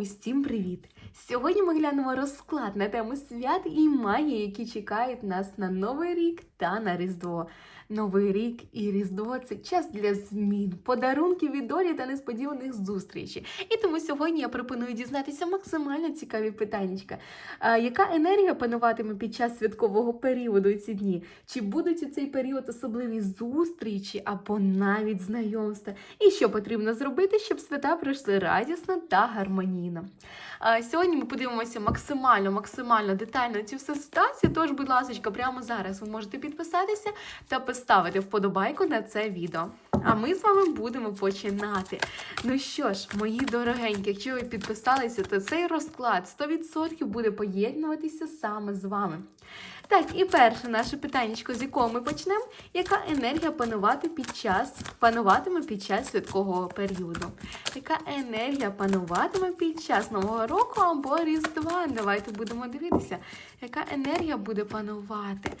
усім привіт! Сьогодні ми глянемо розклад на тему свят і магії, які чекають нас на Новий рік та на Різдво. Новий рік і Різдво це час для змін, подарунків від долі та несподіваних зустрічей. І тому сьогодні я пропоную дізнатися максимально цікаві питаннячка. Яка енергія пануватиме під час святкового періоду ці дні? Чи будуть у цей період особливі зустрічі або навіть знайомства? І що потрібно зробити, щоб свята пройшли радісно та гармонійно? А, Сьогодні ми подивимося максимально, максимально детально цю всю ситуацію. Тож, будь ласка, прямо зараз ви можете підписатися та поставити вподобайку на це відео. А ми з вами будемо починати. Ну що ж, мої дорогенькі, якщо ви підписалися, то цей розклад 100% буде поєднуватися саме з вами. Так, і перше наше питання, з якого ми почнемо, яка енергія панувати під час, пануватиме під час святкового періоду? Яка енергія пануватиме під час Нового року або Різдва? Давайте будемо дивитися, яка енергія буде панувати.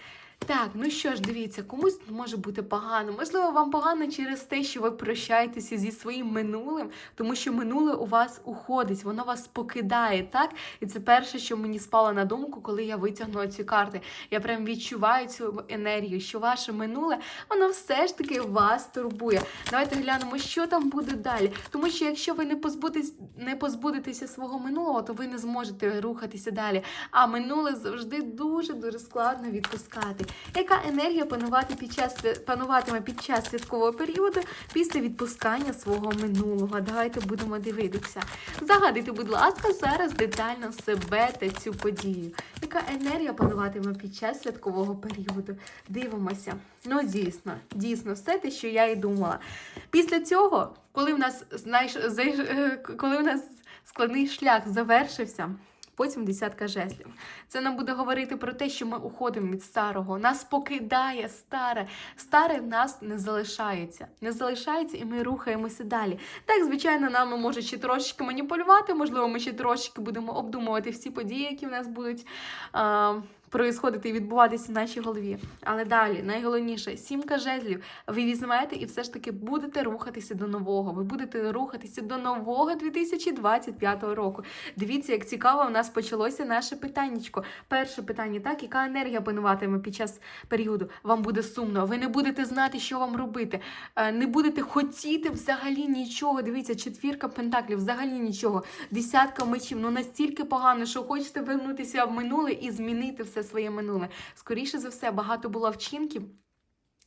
Так, ну що ж, дивіться, комусь може бути погано. Можливо, вам погано через те, що ви прощаєтеся зі своїм минулим, тому що минуле у вас уходить, воно вас покидає, так? І це перше, що мені спало на думку, коли я витягнула ці карти. Я прям відчуваю цю енергію, що ваше минуле, воно все ж таки вас турбує. Давайте глянемо, що там буде далі. Тому що якщо ви не позбудетесь, не позбудетеся свого минулого, то ви не зможете рухатися далі. А минуле завжди дуже дуже складно відпускати. Яка енергія панувати під час пануватиме під час святкового періоду після відпускання свого минулого? Давайте будемо дивитися. Загадуйте, будь ласка, зараз детально себе та цю подію. Яка енергія пануватиме під час святкового періоду? Дивимося. Ну, дійсно, дійсно, все те, що я і думала. Після цього, коли в нас знаєш, е, коли в нас складний шлях завершився. Потім десятка жезлів. Це нам буде говорити про те, що ми уходимо від старого. Нас покидає старе. Старе нас не залишається. Не залишається, і ми рухаємося далі. Так, звичайно, нами може ще трошечки маніпулювати. Можливо, ми ще трошечки будемо обдумувати всі події, які в нас будуть. Происходити і відбуватися в нашій голові. Але далі, найголовніше, сімка жезлів. Ви візьмете і все ж таки будете рухатися до нового. Ви будете рухатися до нового 2025 року. Дивіться, як цікаво у нас почалося наше питаннячко. Перше питання, так, яка енергія пануватиме під час періоду? Вам буде сумно, ви не будете знати, що вам робити, Е, не будете хотіти взагалі нічого. Дивіться, четвірка пентаклів, взагалі нічого. Десятка мечів, ну настільки погано, що хочете вернутися в минуле і змінити все своє минуле. Скоріше за все, багато було вчинків.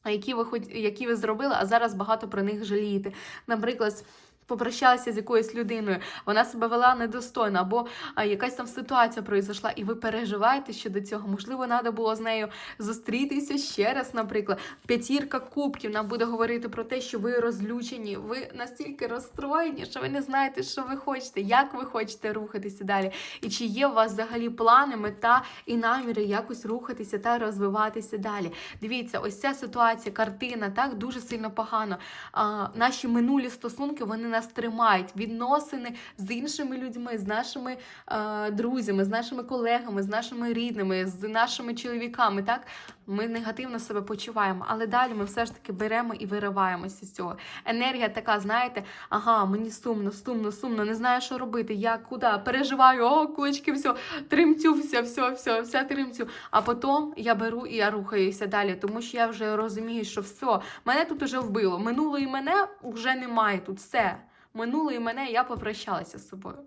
Які ви хоч які ви зробили, а зараз багато про них жалієте. Наприклад, попрощалися з якоюсь людиною, вона себе вела недостойно, або якась там ситуація пройшла, і ви переживаєте щодо цього. Можливо, треба було з нею зустрітися ще раз, наприклад. П'ятірка кубків нам буде говорити про те, що ви розлючені, ви настільки розстроєні, що ви не знаєте, що ви хочете, як ви хочете рухатися далі. І чи є у вас взагалі плани, мета і наміри якось рухатися та розвиватися далі. Дивіться, ось ця ситуація, картина, так дуже сильно погано. А, наші минулі стосунки вони нас тримають. Відносини з іншими людьми, з нашими е, друзями, з нашими колегами, з нашими рідними, з нашими чоловіками. Так ми негативно себе почуваємо, але далі ми все ж таки беремо і вириваємося з цього. Енергія така, знаєте, ага, мені сумно, сумно, сумно, не знаю, що робити. Я куди переживаю, о, кулички, все, тримцю, все, все, все, все тримцю. А потім я беру і я рухаюся далі, тому що я вже розумію, що все, мене тут уже вбило. Минулої мене вже немає тут. Все. Минулої мене я попрощалася з собою.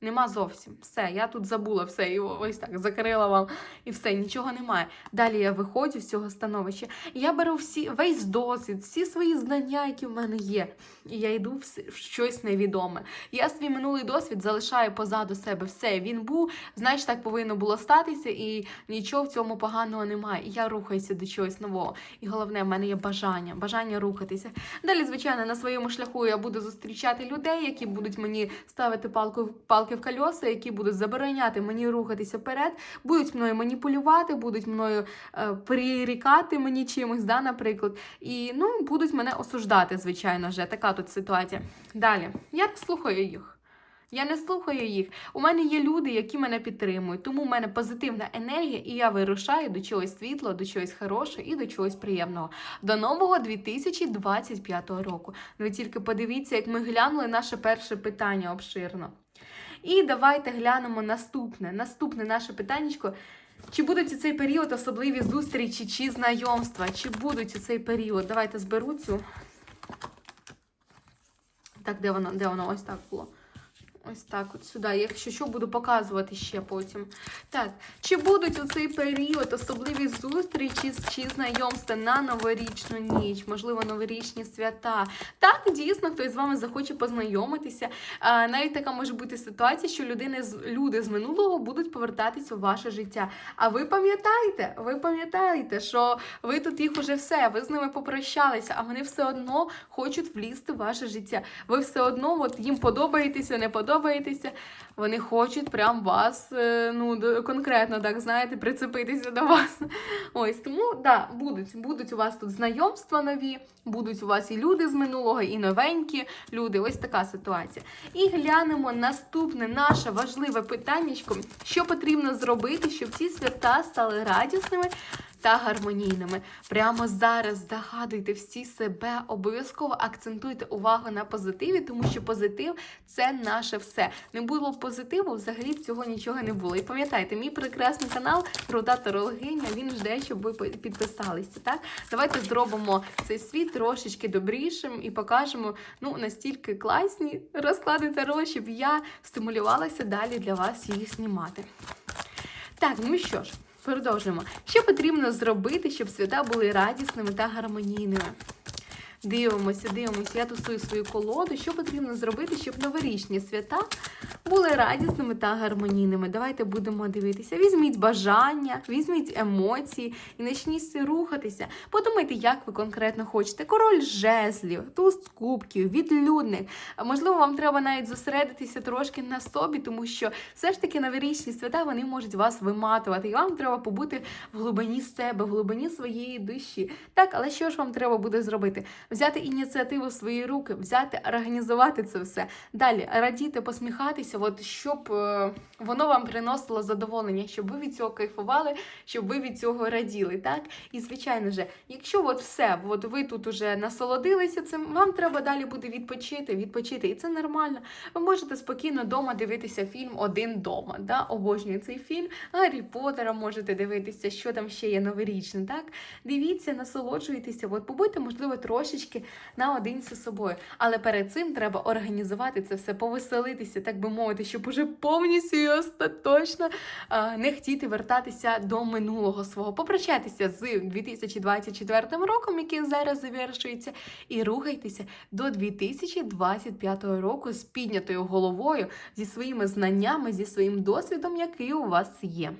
Нема зовсім. Все, я тут забула все, і ось так закрила вам, і все, нічого немає. Далі я виходжу з цього становища, і я беру всі, весь досвід, всі свої знання, які в мене є. І я йду в щось невідоме. Я свій минулий досвід залишаю позаду себе. Все, він був, значить, так повинно було статися, і нічого в цьому поганого немає. І я рухаюся до чогось нового. І головне, в мене є бажання, бажання рухатися. Далі, звичайно, на своєму шляху я буду зустрічати людей, які будуть мені ставити палку палки в кольоса, які будуть забороняти мені рухатися вперед, будуть мною маніпулювати, будуть мною е, прирікати мені чимось, да, наприклад. І ну, будуть мене осуждати, звичайно вже. Така тут ситуація. Далі. Я слухаю їх. Я не слухаю їх. У мене є люди, які мене підтримують. Тому у мене позитивна енергія, і я вирушаю до чогось світлого, до чогось хорошого і до чогось приємного. До нового 2025 року. Ви тільки подивіться, як ми глянули наше перше питання обширно. І давайте глянемо наступне. Наступне наше питаннячко. Чи будуть у цей період особливі зустрічі чи знайомства? Чи будуть у цей період? Давайте зберу цю. Так, де воно? Де воно? Ось так було. Ось так, от сюди. Якщо що, буду показувати ще потім. Так, чи будуть у цей період особливі зустрічі чи знайомства на новорічну ніч, можливо, новорічні свята? Так, дійсно, хтось з вами захоче познайомитися. А, навіть така може бути ситуація, що людини люди з минулого будуть повертатися у ваше життя. А ви пам'ятаєте, ви пам'ятаєте, що ви тут їх уже все, ви з ними попрощалися, а вони все одно хочуть влізти в ваше життя. Ви все одно от їм подобаєтеся, не подобаєтеся. Вони хочуть прям вас, е, ну конкретно так знаєте, прицепитися до вас. Ось тому да, будуть, будуть у вас тут знайомства нові, будуть у вас і люди з минулого, і новенькі люди. Ось така ситуація. І глянемо наступне наше важливе питаннячко, що потрібно зробити, щоб ці свята стали радісними та гармонійними. Прямо зараз загадуйте всі себе, обов'язково акцентуйте увагу на позитиві, тому що позитив це наше все. Не було позитиву, взагалі б цього нічого не було. І пам'ятайте, мій прекрасний канал Руда Тарологиня, він жде, щоб ви підписалися. Так, давайте зробимо цей світ трошечки добрішим і покажемо ну настільки класні розклади Таро, щоб я стимулювалася далі для вас їх знімати. Так, ну що ж, продовжуємо. Що потрібно зробити, щоб свята були радісними та гармонійними? Дивимося, дивимося. Я тусую свою колоду. Що потрібно зробити, щоб новорічні свята були радісними та гармонійними? Давайте будемо дивитися. Візьміть бажання, візьміть емоції і почніть рухатися. Подумайте, як ви конкретно хочете. Король жезлів, туз кубків, відлюдник. Можливо, вам треба навіть зосередитися трошки на собі, тому що все ж таки новорічні свята вони можуть вас виматувати, і вам треба побути в глибині себе, в глибині своєї душі. Так, але що ж вам треба буде зробити? Взяти ініціативу в свої руки, взяти, організувати це все. Далі радіти, посміхатися, от щоб е, воно вам приносило задоволення, щоб ви від цього кайфували, щоб ви від цього раділи. Так? І звичайно же, якщо от все, от ви тут уже насолодилися цим, вам треба далі буде відпочити, відпочити, і це нормально. Ви можете спокійно вдома дивитися фільм Один дома. Да? Обожнюю цей фільм. Гаррі Поттера можете дивитися, що там ще є новорічне. Так? Дивіться, насолоджуйтеся, от побудьте, можливо, трошечки наодинці з собою. Але перед цим треба організувати це все, повеселитися, так би мовити, щоб уже повністю і остаточно не хотіти вертатися до минулого свого. Попрощайтеся з 2024 роком, який зараз завершується, і рухайтеся до 2025 року з піднятою головою, зі своїми знаннями, зі своїм досвідом, який у вас є.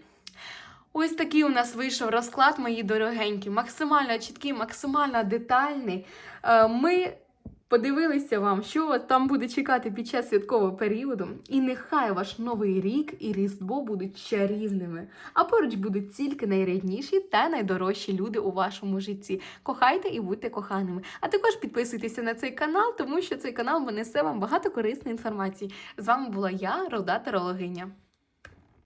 Ось такий у нас вийшов розклад, мої дорогенькі, максимально чіткий, максимально детальний. Е, Ми подивилися вам, що там буде чекати під час святкового періоду. І нехай ваш новий рік і Різдво будуть чарівними, а поруч будуть тільки найрідніші та найдорожчі люди у вашому житті. Кохайте і будьте коханими. А також підписуйтеся на цей канал, тому що цей канал несе вам багато корисної інформації. З вами була я, Рода Тарологиня.